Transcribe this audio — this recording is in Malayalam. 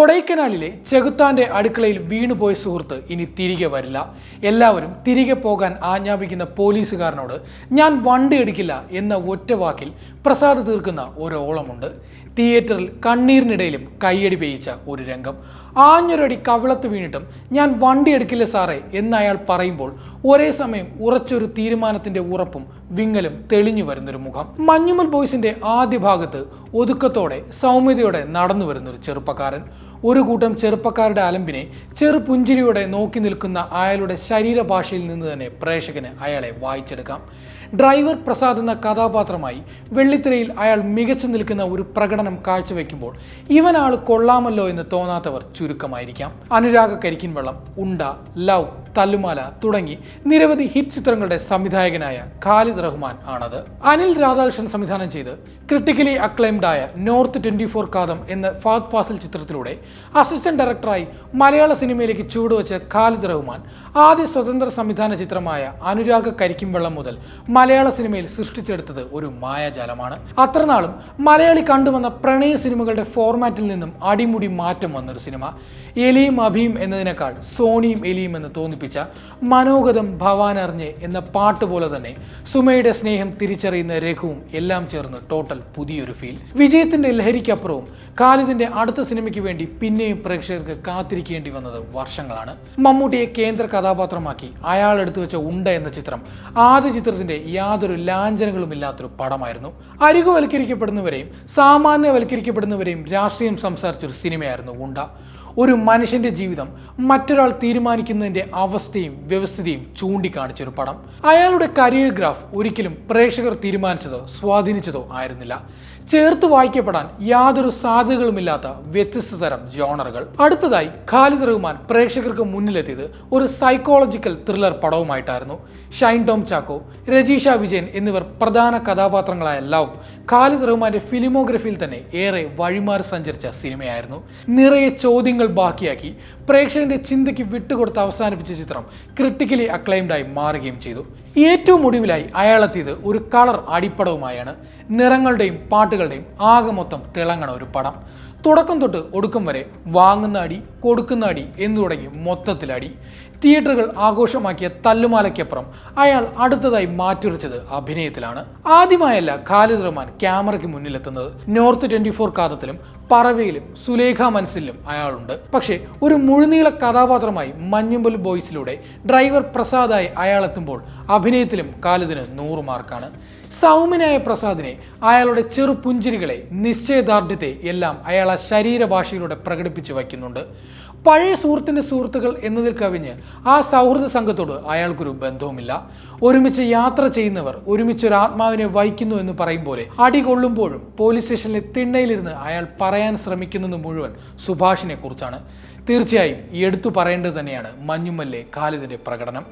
കൊടൈക്കനാലിലെ ചെകുത്താന്റെ അടുക്കളയിൽ വീണുപോയ സുഹൃത്ത് ഇനി തിരികെ വരില്ല. എല്ലാവരും തിരികെ പോകാൻ ആജ്ഞാപിക്കുന്ന പോലീസുകാരനോട് ഞാൻ വണ്ടി എടുക്കില്ല എന്ന ഒറ്റ വാക്കിൽ പ്രസാദ് തീർക്കുന്ന ഒരോളമുണ്ട്. തിയേറ്ററിൽ കണ്ണീരിനിടയിലും കയ്യടി പേയിച്ച ഒരു രംഗം. ആഞ്ഞൊരടി കവിളത്ത് വീണിട്ടും ഞാൻ വണ്ടി എടുക്കില്ല സാറേ എന്ന് അയാൾ പറയുമ്പോൾ ഒരേ സമയം ഉറച്ചൊരു തീരുമാനത്തിന്റെ ഉറപ്പും വിങ്ങലും തെളിഞ്ഞു വരുന്നൊരു മുഖം. മഞ്ഞുമൽ ബോയ്സിന്റെ ആദ്യ ഭാഗത്ത് ഒതുക്കത്തോടെ സൗമ്യതയോടെ നടന്നു വരുന്നൊരു ചെറുപ്പക്കാരൻ. ഒരു കൂട്ടം ചെറുപ്പക്കാരുടെ അലമ്പിനെ ചെറുപുഞ്ചിരിയോടെ നോക്കി നിൽക്കുന്ന അയാളുടെ ശരീരഭാഷയിൽ നിന്ന് തന്നെ പ്രേക്ഷകന് അയാളെ വായിച്ചെടുക്കാം. ഡ്രൈവർ പ്രസാദ് എന്ന കഥാപാത്രമായി വെള്ളിത്തിരയിൽ അയാൾ മികച്ചു നിൽക്കുന്ന ഒരു പ്രകടനം കാഴ്ചവെക്കുമ്പോൾ ഇവനാൾ കൊള്ളാമല്ലോ എന്ന് തോന്നാത്തവർ ചുരുക്കമായിരിക്കാം. അനുരാഗ കരിക്കിൻ വെള്ളം ഉണ്ട ലവ് തല്ലുമാല തുടങ്ങി നിരവധി ഹിറ്റ് ചിത്രങ്ങളുടെ സംവിധായകനായ ഖാലിദ് റഹ്മാൻ ആണത്. അനിൽ രാധാകൃഷ്ണൻ സംവിധാനം ചെയ്ത് ക്രിട്ടിക്കലി ആയ നോർത്ത് ട്വന്റി ഫോർ കാതം എന്ന ഫാദ് ഫാസിൽ ചിത്രത്തിലൂടെ അസിസ്റ്റന്റ് ഡയറക്ടറായി മലയാള സിനിമയിലേക്ക് ചുവടുവെച്ച ഖാലിദ് റഹ്മാൻ ആദ്യ സ്വതന്ത്ര സംവിധാന ചിത്രമായ അനുരാഗ കരിക്കും വെള്ളം മുതൽ മലയാള സിനിമയിൽ സൃഷ്ടിച്ചെടുത്തത് ഒരു മായാജാലമാണ്. അത്രനാളും മലയാളി കണ്ടുവന്ന പ്രണയ സിനിമകളുടെ ഫോർമാറ്റിൽ നിന്നും അടിമുടി മാറ്റം വന്നൊരു സിനിമ. എലിയും അഭിയും എന്നതിനേക്കാൾ സോണിയും എലിയും എന്ന് തോന്നിപ്പിച്ച മനോഗതം ഭവാനറിഞ്ഞ് എന്ന പാട്ട് പോലെ തന്നെ സുമയുടെ സ്നേഹം തിരിച്ചറിയുന്ന രഘുവും എല്ലാം ചേർന്ന് ടോട്ടൽ പുതിയൊരു ഫീൽ വിജയത്തിന്റെ ലഹരിക്കപ്പുറവും ഖാലിദിന്റെ അടുത്ത സിനിമയ്ക്ക് വേണ്ടി പിന്നെയും പ്രേക്ഷകർക്ക് കാത്തിരിക്കേണ്ടി വന്നത് വർഷങ്ങളാണ്. മമ്മൂട്ടിയെ കേന്ദ്ര കഥാപാത്രമാക്കി അയാൾ എടുത്തു വെച്ച ഉണ്ട എന്ന ചിത്രം ആദ്യ ചിത്രത്തിന്റെ യാതൊരു ലാഞ്ചനകളും ഇല്ലാത്തൊരു പടമായിരുന്നു. അരികുവൽക്കരിക്കപ്പെടുന്നവരെയും സാമാന്യവൽക്കരിക്കപ്പെടുന്നവരെയും രാഷ്ട്രീയം സംസാരിച്ചൊരു സിനിമയായിരുന്നു ഉണ്ട. ഒരു മനുഷ്യന്റെ ജീവിതം മറ്റൊരാൾ തീരുമാനിക്കുന്നതിന്റെ അവസ്ഥയും വ്യവസ്ഥിതിയും ചൂണ്ടിക്കാണിച്ചൊരു പടം. അയാളുടെ കരിയർ ഗ്രാഫ് ഒരിക്കലും പ്രേക്ഷകർ തീരുമാനിച്ചതോ സ്വാധീനിച്ചതോ ആയിരുന്നില്ല. ചേർത്ത് വായിക്കപ്പെടാൻ യാതൊരു സാധ്യതകളുമില്ലാത്ത വ്യത്യസ്ത തരം ജോണറുകൾ. അടുത്തതായി ഖാലിദ് റഹ്മാൻ പ്രേക്ഷകർക്ക് മുന്നിലെത്തിയത് ഒരു സൈക്കോളജിക്കൽ ത്രില്ലർ പടവുമായിട്ടായിരുന്നു. ഷൈൻ ടോം ചാക്കോ രജീഷ വിജയൻ എന്നിവർ പ്രധാന കഥാപാത്രങ്ങളായ ലവ് ഖാലിദ് റഹ്മാന്റെ ഫിലിമോഗ്രഫിയിൽ തന്നെ ഏറെ വഴിമാറി സഞ്ചരിച്ച സിനിമയായിരുന്നു. നിറയെ ചോദ്യങ്ങൾ ബാക്കിയാക്കി പ്രേക്ഷകന്റെ ചിന്തയ്ക്ക് വിട്ടുകൊടുത്ത് അവസാനിപ്പിച്ച ചിത്രം ക്രിട്ടിക്കലി അക്ലൈംഡായി മാറുകയും ചെയ്തു. ഏറ്റവും ഒടുവിലായി അയാളെത്തിയത് ഒരു കളർ അടിപ്പടവുമായാണ്. നിറങ്ങളുടെയും പാട്ടുകളുടെയും ആകെ മൊത്തം തിളങ്ങണ ഒരു പടം. തുടക്കം തൊട്ട് ഒടുക്കം വരെ വാങ്ങുന്ന അടി കൊടുക്കുന്ന അടി എന്നു തുടങ്ങി മൊത്തത്തിലടി. തിയേറ്ററുകൾ ആഘോഷമാക്കിയ തല്ലുമാലയ്ക്കപ്പുറം അയാൾ അടുത്തതായി മാറ്റുരച്ചത് അഭിനയത്തിലാണ്. ആദ്യമായല്ല ഖാലിദ് റഹ്മാൻ ക്യാമറയ്ക്ക് മുന്നിലെത്തുന്നത്. നോർത്ത് ട്വന്റി ഫോർ കാതത്തിലും പറവയിലും സുലേഖ മനസ്സിലും അയാളുണ്ട്. പക്ഷേ ഒരു മുഴുനീള കഥാപാത്രമായി മഞ്ഞുമ്പൽ ബോയ്സിലൂടെ ഡ്രൈവർ പ്രസാദായി അയാളെത്തുമ്പോൾ അഭിനയത്തിലും ഖാലിദിന് നൂറ് മാർക്കാണ്. സൗമ്യനായ പ്രസാദിനെ അയാളുടെ ചെറുപുഞ്ചിരികളെ നിശ്ചയദാർഢ്യത്തെ എല്ലാം അയാൾ ആ ശരീരഭാഷയിലൂടെ പ്രകടിപ്പിച്ചു വയ്ക്കുന്നുണ്ട്. പഴയ സുഹൃത്തിന്റെ സുഹൃത്തുക്കൾ എന്നതിൽ കവിഞ്ഞ് ആ സൗഹൃദ സംഘത്തോട് അയാൾക്കൊരു ബന്ധവുമില്ല. ഒരുമിച്ച് യാത്ര ചെയ്യുന്നവർ ഒരുമിച്ച് ഒരു ആത്മാവിനെ വഹിക്കുന്നു എന്ന് പറയും പോലെ അടി കൊള്ളുമ്പോഴും പോലീസ് സ്റ്റേഷനിലെ തിണ്ണയിലിരുന്ന് അയാൾ പറയാൻ ശ്രമിക്കുന്നത് മുഴുവൻ സുഭാഷിനെ കുറിച്ചാണ് തീർച്ചയായും ഈ എടുത്തു പറയേണ്ടത് തന്നെയാണ് മഞ്ഞുമല്ലെ ഖാലിദിന്റെ പ്രകടനം.